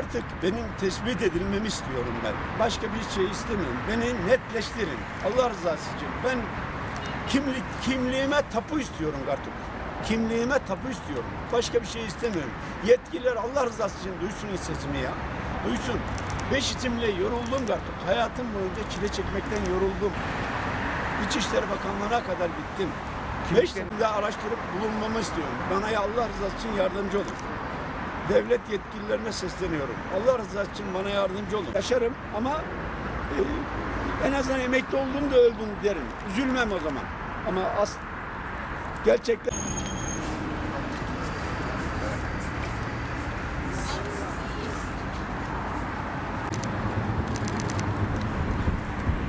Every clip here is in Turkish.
Artık benim tespit edilmemi istiyorum ben. Başka bir şey istemiyorum. Beni netleştirin. Allah rızası için. Ben kimlik kimliğime tapu istiyorum artık. Kimliğime tapu istiyorum. Başka bir şey istemiyorum. Yetkililer Allah rızası için duysun sesimi ya. Duysun. Beş isimle yoruldum artık. Hayatım boyunca çile çekmekten yoruldum. İçişleri Bakanlığı'na kadar gittim. Beş isimle araştırıp bulunmamı istiyorum. Bana ya Allah rızası için yardımcı olun. Devlet yetkililerine sesleniyorum. Allah rızası için bana yardımcı olun. Yaşarım ama e, en azından emekli oldum da öldüm derim. Üzülmem o zaman. Ama as gerçekten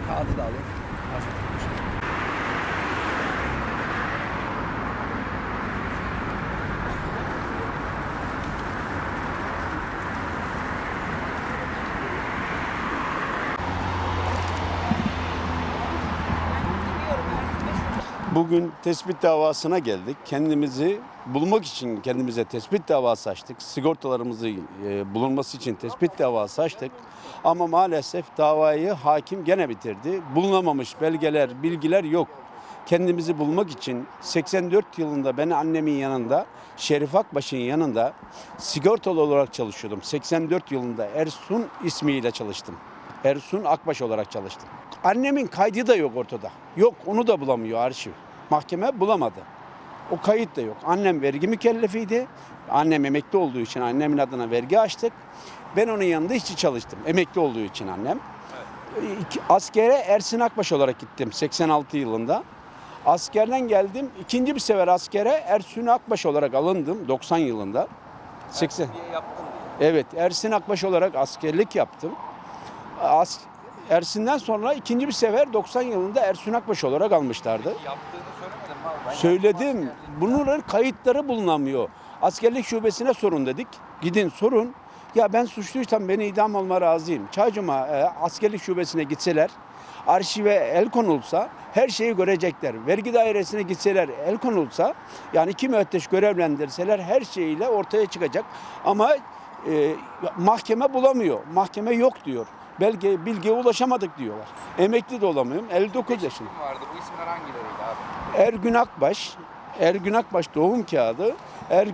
Kağıdı da alayım. Bugün tespit davasına geldik. Kendimizi bulmak için kendimize tespit davası açtık. Sigortalarımızı e, bulunması için tespit davası açtık. Ama maalesef davayı hakim gene bitirdi. Bulunamamış belgeler, bilgiler yok. Kendimizi bulmak için 84 yılında ben annemin yanında, Şerif Akbaş'ın yanında sigortalı olarak çalışıyordum. 84 yılında Ersun ismiyle çalıştım. Ersun Akbaş olarak çalıştım. Annemin kaydı da yok ortada. Yok onu da bulamıyor arşiv. Mahkeme bulamadı. O kayıt da yok. Annem vergi mükellefiydi. Annem emekli olduğu için annemin adına vergi açtık. Ben onun yanında işçi çalıştım. Emekli olduğu için annem. Askere Ersin Akbaş olarak gittim 86 yılında. Askerden geldim. İkinci bir sefer askere Ersin Akbaş olarak alındım 90 yılında. 80. Diye yaptın diye. Evet, Ersin Akbaş olarak askerlik yaptım. As Ersin'den sonra ikinci bir sefer 90 yılında Ersun Akbaş olarak almışlardı. Yaptığını söylemedin mi abi? Ben Söyledim. Bunların kayıtları bulunamıyor. Askerlik şubesine sorun dedik. Gidin sorun. Ya ben suçluysam beni idam olma razıyım. Çağcıma e, askerlik şubesine gitseler, arşive el konulsa her şeyi görecekler. Vergi dairesine gitseler el konulsa yani iki müfettiş görevlendirseler her şeyiyle ortaya çıkacak. Ama e, mahkeme bulamıyor. Mahkeme yok diyor. Belge, bilgiye ulaşamadık diyorlar. Emekli de olamıyorum. 59 yaşında. Vardı? Bu isimler hangileriydi abi? Ergün Akbaş, Ergün Akbaş doğum kağıdı, er,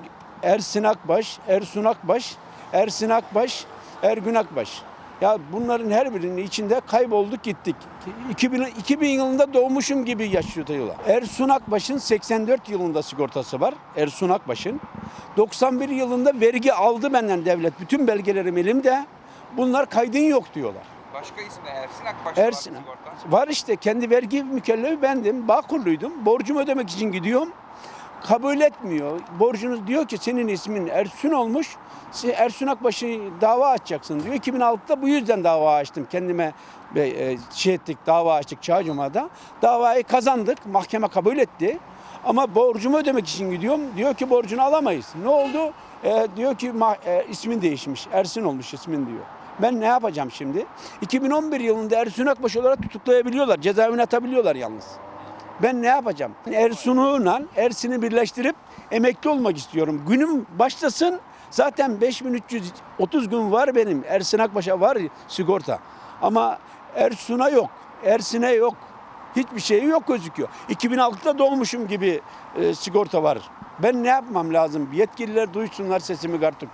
Ersin Akbaş, Ersun Akbaş, Ersin Akbaş, Ergün Akbaş. Ya bunların her birinin içinde kaybolduk gittik. 2000, 2000 yılında doğmuşum gibi yaşıyorlar. Ersun Akbaş'ın 84 yılında sigortası var. Ersun Akbaş'ın. 91 yılında vergi aldı benden devlet. Bütün belgelerim elimde. Bunlar kaydın yok diyorlar. Başka ismi Ersin Akbaş Ersin. var sigorta. Var işte kendi vergi mükellefi bendim. Bağkurluydum. Borcumu ödemek için gidiyorum. Kabul etmiyor. Borcunuz diyor ki senin ismin Ersun olmuş. Ersun Akbaş'ı dava açacaksın diyor. 2006'da bu yüzden dava açtım. Kendime e, şey ettik, dava açtık Çağcuma'da. Davayı kazandık. Mahkeme kabul etti. Ama borcumu ödemek için gidiyorum. Diyor ki borcunu alamayız. Ne oldu? E, diyor ki ma- e, ismin değişmiş. Ersin olmuş ismin diyor. Ben ne yapacağım şimdi? 2011 yılında Ersun Akbaş olarak tutuklayabiliyorlar. Cezaevine atabiliyorlar yalnız. Ben ne yapacağım? Ersun'uyla Ersin'i birleştirip emekli olmak istiyorum. Günüm başlasın. Zaten 5330 gün var benim. Ersin Akbaş'a var sigorta. Ama Ersun'a yok. Ersin'e yok. Hiçbir şey yok gözüküyor. 2006'da doğmuşum gibi e, sigorta var. Ben ne yapmam lazım? Yetkililer duysunlar sesimi artık.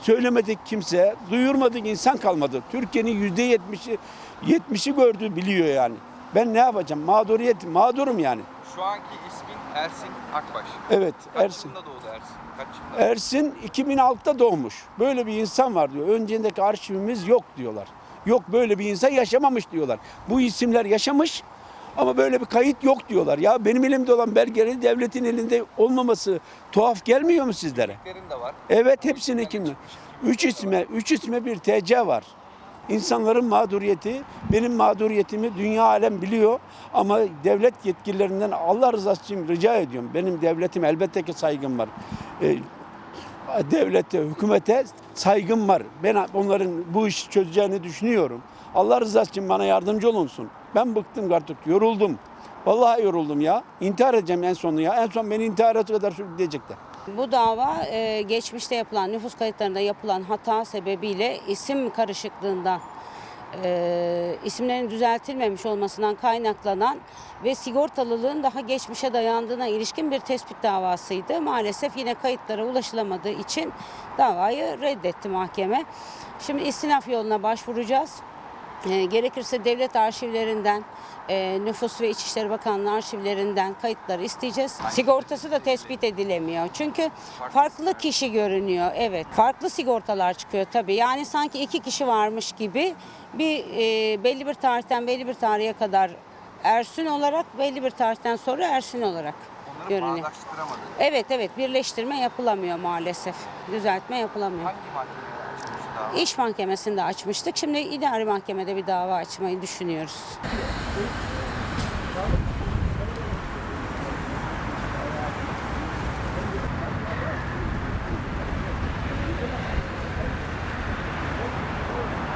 Söylemedik kimse, duyurmadık insan kalmadı. Türkiye'nin yüzde yetmişi, yetmişi gördü biliyor yani. Ben ne yapacağım? Mağduriyet, mağdurum yani. Şu anki ismin Ersin Akbaş. Evet, Kaç Ersin. yılında doğdu Ersin? Kaç yılında? Ersin 2006'da doğmuş. Böyle bir insan var diyor. Öncedeki arşivimiz yok diyorlar. Yok böyle bir insan yaşamamış diyorlar. Bu isimler yaşamış ama böyle bir kayıt yok diyorlar. Ya benim elimde olan belgelerin devletin elinde olmaması tuhaf gelmiyor mu sizlere? De var. Evet hepsini kimle? Üç isme, üç isme bir TC var. İnsanların mağduriyeti, benim mağduriyetimi dünya alem biliyor ama devlet yetkililerinden Allah rızası için rica ediyorum. Benim devletim elbette ki saygım var. Ee, devlete, hükümete saygım var. Ben onların bu işi çözeceğini düşünüyorum. Allah rızası için bana yardımcı olunsun. Ben bıktım artık, yoruldum. Vallahi yoruldum ya. İntihar edeceğim en sonu ya. En son beni intihara kadar sürükleyecekler. Bu dava e, geçmişte yapılan nüfus kayıtlarında yapılan hata sebebiyle isim karışıklığından e, isimlerin düzeltilmemiş olmasından kaynaklanan ve sigortalılığın daha geçmişe dayandığına ilişkin bir tespit davasıydı. Maalesef yine kayıtlara ulaşılamadığı için davayı reddetti mahkeme. Şimdi istinaf yoluna başvuracağız. E, gerekirse devlet arşivlerinden, e, Nüfus ve İçişleri Bakanlığı arşivlerinden kayıtları isteyeceğiz. Sigortası da tespit edilemiyor. Çünkü farklı kişi görünüyor. Evet, farklı sigortalar çıkıyor tabii. Yani sanki iki kişi varmış gibi bir e, belli bir tarihten belli bir tarihe kadar Ersun olarak, belli bir tarihten sonra Ersun olarak görünüyor. Evet evet birleştirme yapılamıyor maalesef. Düzeltme yapılamıyor. Hangi dava? İş mahkemesinde açmıştık. Şimdi idari mahkemede bir dava açmayı düşünüyoruz.